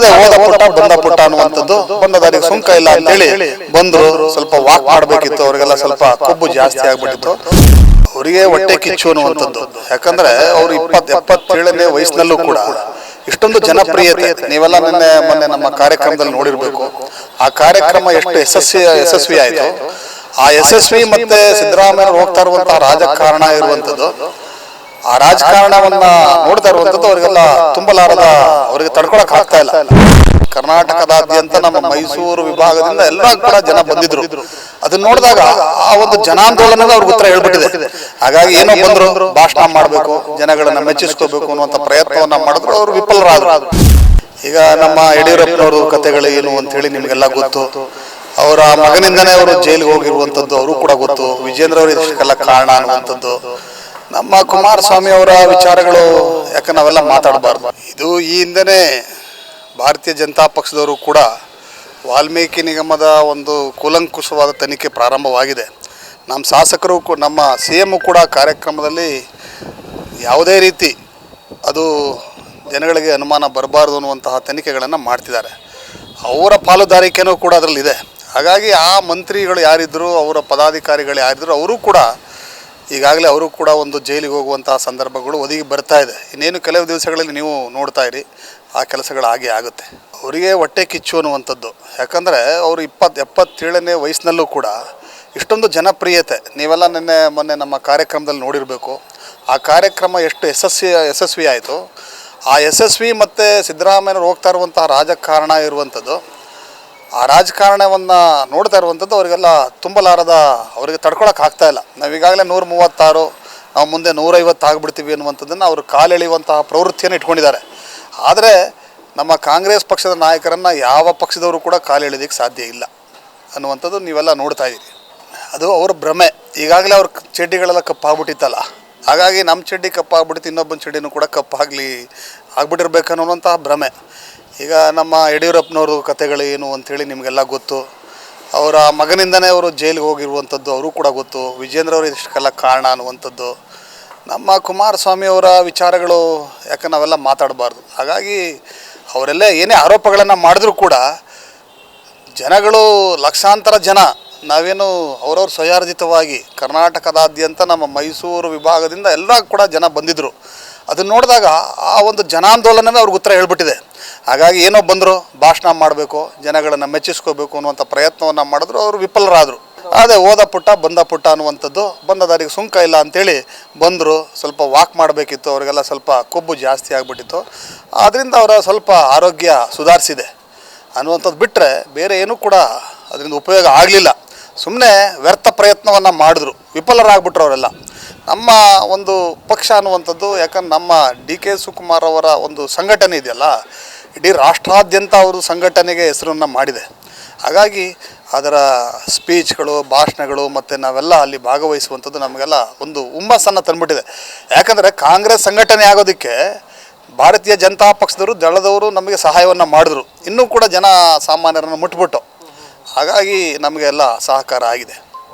ಅದೇ ಹೋದ ಪುಟ್ಟ ಬಂದ ಪುಟ್ಟ ಅನ್ನುವಂಥದ್ದು ಬಂದ ದಾರಿಗೆ ಸುಂಕ ಇಲ್ಲ ಅಂತ ಹೇಳಿ ಬಂದ್ರು ಸ್ವಲ್ಪ ವಾಕ್ ಮಾಡಬೇಕಿತ್ತು ಅವರಿಗೆಲ್ಲ ಸ್ವಲ್ಪ ಕೊಬ್ಬು ಜಾಸ್ತಿ ಆಗ್ಬಿಟ್ಟಿತ್ತು. ಅವರಿಗೆ ಹೊಟ್ಟೆ ಕಿಚ್ಚು ಅನ್ನುವಂಥದ್ದು. ಯಾಕಂದ್ರೆ ಅವ್ರು ಇಪ್ಪತ್ ಎಪ್ಪತ್ತೇಳನೇ ವಯಸ್ಸಿನಲ್ಲೂ ಕೂಡ ಇಷ್ಟೊಂದು ಜನಪ್ರಿಯತೆ. ನೀವೆಲ್ಲ ನಿನ್ನೆ ಮೊನ್ನೆ ನಮ್ಮ ಕಾರ್ಯಕ್ರಮದಲ್ಲಿ ನೋಡಿರ್ಬೇಕು. ಆ ಕಾರ್ಯಕ್ರಮ ಎಷ್ಟು ಯಶಸ್ವಿ ಯಶಸ್ವಿ ಆಯ್ತು. ಆ ಯಶಸ್ವಿ ಮತ್ತೆ ಸಿದ್ದರಾಮಯ್ಯ ಹೋಗ್ತಾ ಇರುವಂತಹ ರಾಜಕಾರಣ ಇರುವಂತದ್ದು ಆ ರಾಜಕಾರಣವನ್ನ ನೋಡ್ತಾ ಇರುವಂತದ್ದು ಅವರಿಗೆಲ್ಲ ತುಂಬಲಾರದ, ಅವರಿಗೆ ತಡ್ಕೊಳಕ್ ಆಗ್ತಾ ಇಲ್ಲ. ಕರ್ನಾಟಕದಾದ್ಯಂತ ನಮ್ಮ ಮೈಸೂರು ವಿಭಾಗದಿಂದ ಎಲ್ಲ ಕೂಡ ಜನ ಬಂದಿದ್ರು. ಅದನ್ನ ನೋಡಿದಾಗ ಆ ಒಂದು ಜನಾಂದೋಲನದ ಅವ್ರಿಗೆ ಉತ್ತರ ಹೇಳ್ಬಿಟ್ಟಿದೆ. ಹಾಗಾಗಿ ಏನೋ ಬಂದ್ರು ಭಾಷಣ ಮಾಡಬೇಕು, ಜನಗಳನ್ನ ಮೆಚ್ಚಿಸ್ಕೋಬೇಕು ಅನ್ನುವಂತ ಪ್ರಯತ್ನವನ್ನ ಮಾಡಿದ್ರು, ಅವರು ವಿಫಲರಾದ್ರು. ಈಗ ನಮ್ಮ ಯಡಿಯೂರಪ್ಪನವರು ಕಥೆಗಳು ಏನು ಅಂತ ಹೇಳಿ ನಿಮಗೆಲ್ಲ ಗೊತ್ತು. ಅವರ ಮಗನಿಂದನೇ ಅವರು ಜೈಲಿಗೆ ಹೋಗಿರುವಂತದ್ದು ಅವರು ಕೂಡ ಗೊತ್ತು. ವಿಜೇಂದ್ರ ಅವರು ಇದಕ್ಕೆಲ್ಲ ಕಾರಣ ಅನ್ನುವಂಥದ್ದು. ನಮ್ಮ ಕುಮಾರಸ್ವಾಮಿ ಅವರ ವಿಚಾರಗಳು ಯಾಕೆ ನಾವೆಲ್ಲ ಮಾತಾಡಬಾರ್ದು? ಇದು ಈ ಹಿಂದೆನೇ ಭಾರತೀಯ ಜನತಾ ಪಕ್ಷದವರು ಕೂಡ ವಾಲ್ಮೀಕಿ ನಿಗಮದ ಒಂದು ಕೂಲಂಕುಷವಾದ ತನಿಖೆ ಪ್ರಾರಂಭವಾಗಿದೆ. ನಮ್ಮ ಶಾಸಕರು ನಮ್ಮ ಸಿ ಎಂ ಕೂಡ ಕಾರ್ಯಕ್ರಮದಲ್ಲಿ ಯಾವುದೇ ರೀತಿ ಅದು ಜನಗಳಿಗೆ ಅನುಮಾನ ಬರಬಾರ್ದು ಅನ್ನುವಂತಹ ತನಿಖೆಗಳನ್ನು ಮಾಡ್ತಿದ್ದಾರೆ. ಅವರ ಪಾಲುದಾರಿಕೆನೂ ಕೂಡ ಅದರಲ್ಲಿದೆ. ಹಾಗಾಗಿ ಆ ಮಂತ್ರಿಗಳು ಯಾರಿದ್ದರು ಅವರ ಪದಾಧಿಕಾರಿಗಳು ಯಾರಿದ್ರು, ಅವರು ಕೂಡ ಈಗಾಗಲೇ ಅವರು ಕೂಡ ಒಂದು ಜೈಲಿಗೆ ಹೋಗುವಂತಹ ಸಂದರ್ಭಗಳು ಒದಗಿ ಬರ್ತಾ ಇದೆ. ಇನ್ನೇನು ಕೆಲವು ದಿವಸಗಳಲ್ಲಿ ನೀವು ನೋಡ್ತಾ ಇರಿ, ಆ ಕೆಲಸಗಳು ಹಾಗೆ ಆಗುತ್ತೆ. ಅವರಿಗೆ ಹೊಟ್ಟೆ ಕಿಚ್ಚು ಅನ್ನುವಂಥದ್ದು. ಯಾಕಂದರೆ ಅವರು ಇಪ್ಪತ್ತು ಎಪ್ಪತ್ತೇಳನೇ ವಯಸ್ಸಿನಲ್ಲೂ ಕೂಡ ಇಷ್ಟೊಂದು ಜನಪ್ರಿಯತೆ, ನೀವೆಲ್ಲ ನಿನ್ನೆ, ಮೊನ್ನೆ ನಮ್ಮ ಕಾರ್ಯಕ್ರಮದಲ್ಲಿ ನೋಡಿರಬೇಕು. ಆ ಕಾರ್ಯಕ್ರಮ ಎಷ್ಟು ಯಶಸ್ವಿ ಯಶಸ್ವಿ ಆಯಿತು. ಆ ಯಶಸ್ವಿ ಮತ್ತು ಸಿದ್ದರಾಮಯ್ಯವ್ರು ಹೋಗ್ತಾ ಇರುವಂತಹ ರಾಜಕಾರಣ ಇರುವಂಥದ್ದು. ಆ ರಾಜಕಾರಣವನ್ನು ನೋಡ್ತಾ ಇರುವಂಥದ್ದು ಅವರಿಗೆಲ್ಲ ತುಂಬಲಾರದ, ಅವರಿಗೆ ತಡ್ಕೊಳಕ್ಕೆ ಆಗ್ತಾ ಇಲ್ಲ. ನಾವು ಈಗಾಗಲೇ ನೂರ ಮೂವತ್ತಾರು, ನಾವು ಮುಂದೆ ನೂರೈವತ್ತು ಆಗಿಬಿಡ್ತೀವಿ ಅನ್ನುವಂಥದ್ದನ್ನು ಅವರು ಕಾಲೆಳೆಯುವಂತಹ ಪ್ರವೃತ್ತಿಯನ್ನು ಇಟ್ಕೊಂಡಿದ್ದಾರೆ. ಆದರೆ ನಮ್ಮ ಕಾಂಗ್ರೆಸ್ ಪಕ್ಷದ ನಾಯಕರನ್ನು ಯಾವ ಪಕ್ಷದವರು ಕೂಡ ಕಾಲೆಳೆಯೋದಕ್ಕೆ ಸಾಧ್ಯ ಇಲ್ಲ ಅನ್ನುವಂಥದ್ದು ನೀವೆಲ್ಲ ನೋಡ್ತಾ ಇದ್ದೀರಿ. ಅದು ಅವ್ರ ಭ್ರಮೆ. ಈಗಾಗಲೇ ಅವ್ರ ಚಡ್ಡಿಗಳೆಲ್ಲ ಕಪ್ಪಾಗ್ಬಿಟ್ಟಿತ್ತಲ್ಲ. ಹಾಗಾಗಿ ನಮ್ಮ ಚಡ್ಡಿ ಕಪ್ಪಾಗ್ಬಿಡ್ತು, ಇನ್ನೊಬ್ಬನ ಚಡ್ಡಿನೂ ಕೂಡ ಕಪ್ಪಾಗಲಿ ಆಗ್ಬಿಟ್ಟಿರ್ಬೇಕು ಅನ್ನೋಂಥ ಭ್ರಮೆ. ಈಗ ನಮ್ಮ ಯಡಿಯೂರಪ್ಪನವರು ಕತೆಗಳು ಏನು ಅಂಥೇಳಿ ನಿಮಗೆಲ್ಲ ಗೊತ್ತು. ಅವರ ಮಗನಿಂದನೇ ಅವರು ಜೈಲಿಗೆ ಹೋಗಿರುವಂಥದ್ದು ಅವರು ಕೂಡ ಗೊತ್ತು. ವಿಜೇಂದ್ರ ಅವರು ಇಷ್ಟಕ್ಕೆಲ್ಲ ಕಾರಣ ಅನ್ನುವಂಥದ್ದು. ನಮ್ಮ ಕುಮಾರಸ್ವಾಮಿ ಅವರ ವಿಚಾರಗಳು ಯಾಕೆ ನಾವೆಲ್ಲ ಮಾತಾಡಬಾರ್ದು. ಹಾಗಾಗಿ ಅವರೆಲ್ಲ ಏನೇ ಆರೋಪಗಳನ್ನು ಮಾಡಿದ್ರೂ ಕೂಡ ಜನಗಳು ಲಕ್ಷಾಂತರ ಜನ ನಾವೇನು ಅವರವ್ರ ಸ್ವಯಾರ್ಜಿತವಾಗಿ ಕರ್ನಾಟಕದಾದ್ಯಂತ ನಮ್ಮ ಮೈಸೂರು ವಿಭಾಗದಿಂದ ಎಲ್ಲ ಕೂಡ ಜನ ಬಂದಿದ್ದರು ಅದನ್ನು ನೋಡಿದಾಗ ಆ ಒಂದು ಜನಾಂದೋಲನವೇ ಅವ್ರಿಗೆ ಉತ್ತರ ಹೇಳ್ಬಿಟ್ಟಿದೆ. ಹಾಗಾಗಿ ಏನೋ ಬಂದರು, ಭಾಷಣ ಮಾಡಬೇಕು, ಜನಗಳನ್ನು ಮೆಚ್ಚಿಸ್ಕೋಬೇಕು ಅನ್ನುವಂಥ ಪ್ರಯತ್ನವನ್ನು ಮಾಡಿದ್ರು, ಅವರು ವಿಫಲರಾದರು. ಅದೇ ಓದ ಪುಟ್ಟ, ಬಂದ ಪುಟ್ಟ ಅನ್ನುವಂಥದ್ದು ಬಂದದಾರಿಗೆ ಸುಂಕ ಇಲ್ಲ ಅಂತೇಳಿ ಬಂದರು, ಸ್ವಲ್ಪ ವಾಕ್ ಮಾಡಬೇಕಿತ್ತು, ಅವರಿಗೆಲ್ಲ ಸ್ವಲ್ಪ ಕೊಬ್ಬು ಜಾಸ್ತಿ ಆಗಿಬಿಟ್ಟಿತ್ತು. ಆದ್ದರಿಂದ ಅವರ ಸ್ವಲ್ಪ ಆರೋಗ್ಯ ಸುಧಾರಿಸಿದೆ ಅನ್ನುವಂಥದ್ದು ಬಿಟ್ಟರೆ ಬೇರೆ ಏನೂ ಕೂಡ ಅದರಿಂದ ಉಪಯೋಗ ಆಗಲಿಲ್ಲ. ಸುಮ್ಮನೆ ವ್ಯರ್ಥ ಪ್ರಯತ್ನವನ್ನು ಮಾಡಿದ್ರು ವಿಫಲರಾಗ್ಬಿಟ್ರು ಅವರೆಲ್ಲ ನಮ್ಮ ಒಂದು ಪಕ್ಷ ಅನ್ನುವಂಥದ್ದು, ಯಾಕಂದ್ರೆ ನಮ್ಮ ಡಿ ಕೆ ಶಿವಕುಮಾರ್ ಅವರ ಒಂದು ಸಂಘಟನೆ ಇದೆಯಲ್ಲ, ಇಡೀ ರಾಷ್ಟ್ರಾದ್ಯಂತ ಅವರು ಸಂಘಟನೆಗೆ ಹೆಸರನ್ನು ಮಾಡಿದೆ. ಹಾಗಾಗಿ ಅದರ ಸ್ಪೀಚ್ಗಳು, ಭಾಷಣಗಳು ಮತ್ತು ನಾವೆಲ್ಲ ಅಲ್ಲಿ ಭಾಗವಹಿಸುವಂಥದ್ದು ನಮಗೆಲ್ಲ ಒಂದು ಹುಮ್ಮಸ್ಸನ್ನು ತಂದುಬಿಟ್ಟಿದೆ. ಯಾಕಂದರೆ ಕಾಂಗ್ರೆಸ್ ಸಂಘಟನೆ ಆಗೋದಕ್ಕೆ ಭಾರತೀಯ ಜನತಾ ಪಕ್ಷದವರು, ದಳದವರು ನಮಗೆ ಸಹಾಯವನ್ನು ಮಾಡಿದ್ರು. ಇನ್ನೂ ಕೂಡ ಜನ ಸಾಮಾನ್ಯರನ್ನು ಮುಟ್ಬಿಟ್ಟು. ಹಾಗಾಗಿ ನಮಗೆಲ್ಲ ಸಹಕಾರ ಆಗಿದೆ.